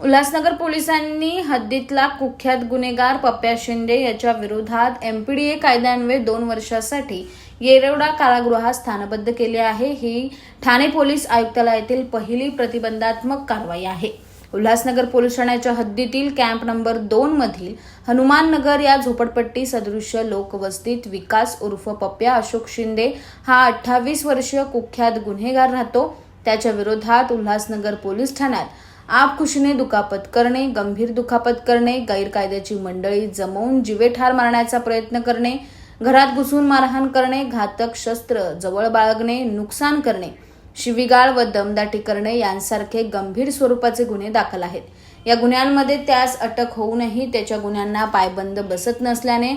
उल्हासनगर पोलिसांनी हद्दीतला कुख्यात गुन्हेगार पप्प्या शिंदे याच्या विरोधात एमपीडीए कायद्यान्वये दोन वर्षासाठी येरवडा कारागृहात स्थानबद्ध केले आहे. ही ठाणे पोलीस आयुक्तालयातील पहिली प्रतिबंधात्मक कारवाई आहे. उल्हासनगर पोलीस ठाण्याच्या हद्दीतील कॅम्प नंबर दोन मधील हनुमान नगर या झोपडपट्टी सदृश्य लोकवस्तीत विकास उर्फ पप्प्या अशोक शिंदे हा अठ्ठावीस वर्षीय कुख्यात गुन्हेगार राहतो. त्याच्या विरोधात उल्हासनगर पोलीस ठाण्यात आपखुशीने दुखापत करणे गंभीर दुखापत करणे गैरकायद्याची मंडळी जमवून जिवे ठार मारण्याचा प्रयत्न करणे घरात घुसून मारहाण करणे घातक शस्त्र जवळ बाळगणे नुकसान करणे शिवीगाळ व दमदाटी करणे यांसारखे गंभीर स्वरूपाचे गुन्हे दाखल आहेत. या गुन्ह्यांमध्ये त्यास अटक होऊनही त्याच्या गुन्ह्यांना पायबंद बसत नसल्याने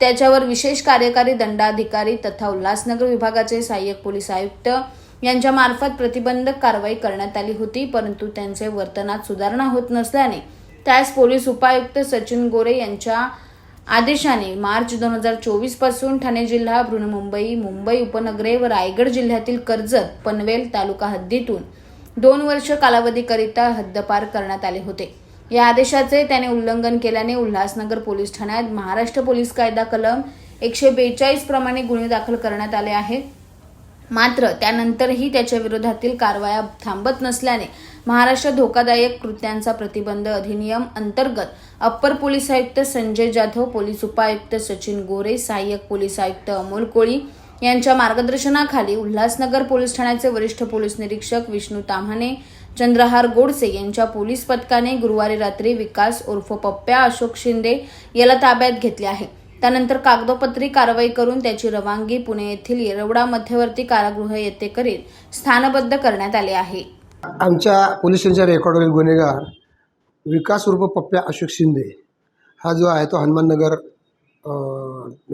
त्याच्यावर विशेष कार्यकारी दंडाधिकारी तथा उल्हासनगर विभागाचे सहाय्यक पोलीस आयुक्त यांच्यामार्फत प्रतिबंधक कारवाई करण्यात आली होती परंतु त्यांचे वर्तनात सुधारणा होत नसल्याने त्यास पोलीस उपायुक्त सचिन गोरे यांच्या आदेशाने मार्च दोन हजार चोवीसपासून ठाणे जिल्हा बृहन्मुंबई मुंबई उपनगरे व रायगड जिल्ह्यातील कर्जत पनवेल तालुका हद्दीतून दोन वर्ष कालावधीकरिता हद्दपार करण्यात आले होते. या आदेशाचे त्याने उल्लंघन केल्याने उल्हासनगर पोलीस ठाण्यात महाराष्ट्र पोलीस कायदा कलम एकशे बेचाळीस प्रमाणे गुन्हे दाखल करण्यात आले आहेत. मात्र त्यानंतरही त्याच्या विरोधातील कारवाया थांबत नसल्याने महाराष्ट्र धोकादायक कृत्यांचा प्रतिबंध अधिनियम अंतर्गत अप्पर पोलीस आयुक्त संजय जाधव पोलीस उपायुक्त सचिन गोरे सहाय्यक पोलीस आयुक्त अमोल कोळी यांच्या मार्गदर्शनाखाली उल्हासनगर पोलीस ठाण्याचे वरिष्ठ पोलीस निरीक्षक विष्णू ताम्हाणे चंद्रहार गोडसे यांच्या पोलीस पथकाने गुरुवारी रात्री विकास उर्फ पप्प्या अशोक शिंदे याला ताब्यात घेतले आहे. त्यानंतर कागदोपत्री कारवाई करून त्याची रवानगी पुणे येथील येरवडा मध्यवर्ती कारागृह येथे करीत स्थानबद्ध करण्यात आले आहे. आमच्या पोलीस स्टेशनच्या रेकॉर्डवरील गुन्हेगार विकास उर्फ पप्प्या अशोक शिंदे हा जो आहे तो हनुमाननगर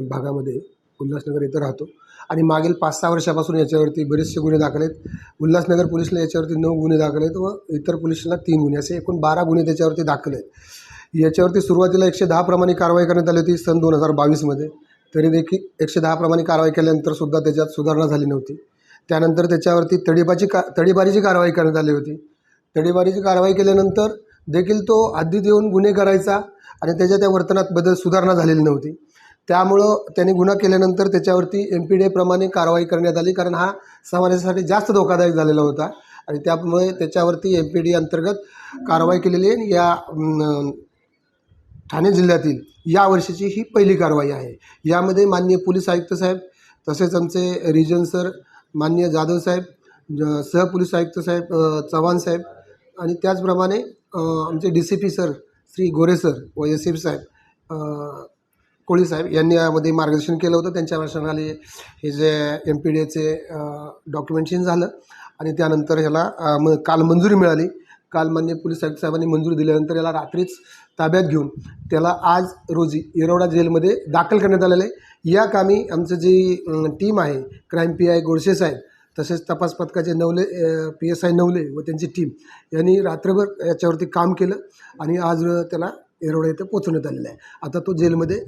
भागामध्ये उल्हासनगर इथं राहतो. आणि मागील पाच सहा वर्षापासून याच्यावरती बरेचसे गुन्हे दाखल आहेत. उल्हासनगर पोलिसला याच्यावरती नऊ गुन्हे दाखल आहेत व इतर पोलिसला तीन गुन्हे असे एकूण बारा गुन्हे त्याच्यावरती दाखल आहेत. याच्यावरती सुरुवातीला एकशे दहा प्रमाणे कारवाई करण्यात आली होती सन दोन हजार बावीसमध्ये. तरी देखील एकशे दहा प्रमाणे कारवाई केल्यानंतर सुद्धा त्याच्यात सुधारणा झाली नव्हती. त्यानंतर त्याच्यावरती तडीबाची का तडीबारीची कारवाई करण्यात आली होती. तडीबारीची कारवाई केल्यानंतर देखील तो हद्दीत येऊन गुन्हे करायचा आणि त्याच्या त्या वर्तनात बदल सुधारणा झालेली नव्हती. त्यामुळं त्याने गुन्हा केल्यानंतर त्याच्यावरती एम पी डी कारवाई करण्यात आली कारण हा समाजासाठी जास्त धोकादायक झालेला होता. आणि त्यामुळे त्याच्यावरती एम पी डी अंतर्गत कारवाई केलेली आहे. या ठाणे जिल्ह्यातील या वर्षीची ही पहिली कारवाई आहे. यामध्ये माननीय पोलीस आयुक्त साहेब तसेच आमचे रिजन सर माननीय जाधव साहेब सह सहपोलीस आयुक्त साहेब चव्हाण साहेब आणि त्याचप्रमाणे आमचे D C P sir Shri Gore sir व एस एफ साहेब कोळी साहेब यांनी यामध्ये मार्गदर्शन केलं होतं. त्यांच्या मार्गदर्शनाखाली हे जे एम पी डी एचे डॉक्युमेंटेशन झालं आणि त्यानंतर ह्याला म काल मंजुरी मिळाली. काल मान्य पोलीस आयुक्त साहेबांनी मंजुरी दिल्यानंतर याला रात्रीच ताब्यात घेऊन त्याला आज रोजी येरवडा जेलमध्ये दाखल करण्यात आलेलं आहे. या कामी आमचं जी टीम आहे क्राईम पी आय गोडसे साहेब तसेच तपास पथकाचे Navale P S I Navale व त्यांची टीम यांनी रात्रभर याच्यावरती काम केलं आणि आज त्याला येरवडा इथं पोचवण्यात आलेलं आहे. आता तो जेलमध्ये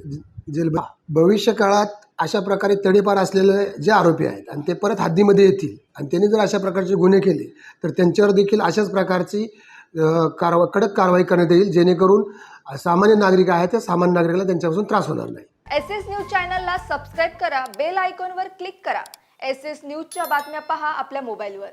जेल भविष्यकाळात अशा प्रकारे तडीपार असलेले जे आरोपी आहेत आणि ते परत हद्दीमध्ये येतील आणि त्यांनी जर अशा प्रकारचे गुन्हे केले तर त्यांच्यावर देखील अशाच प्रकारची कारवा कडक कारवाई करण्यात येईल जेणेकरून सामान्य नागरिक आहेत त्या सामान्य नागरिकाला त्यांच्यापासून त्रास होणार नाही. एस एस न्यूज चॅनलला सबस्क्राईब करा बेल आयकॉनवर क्लिक करा. एस एस न्यूजच्या बातम्या पहा आपल्या मोबाईलवर.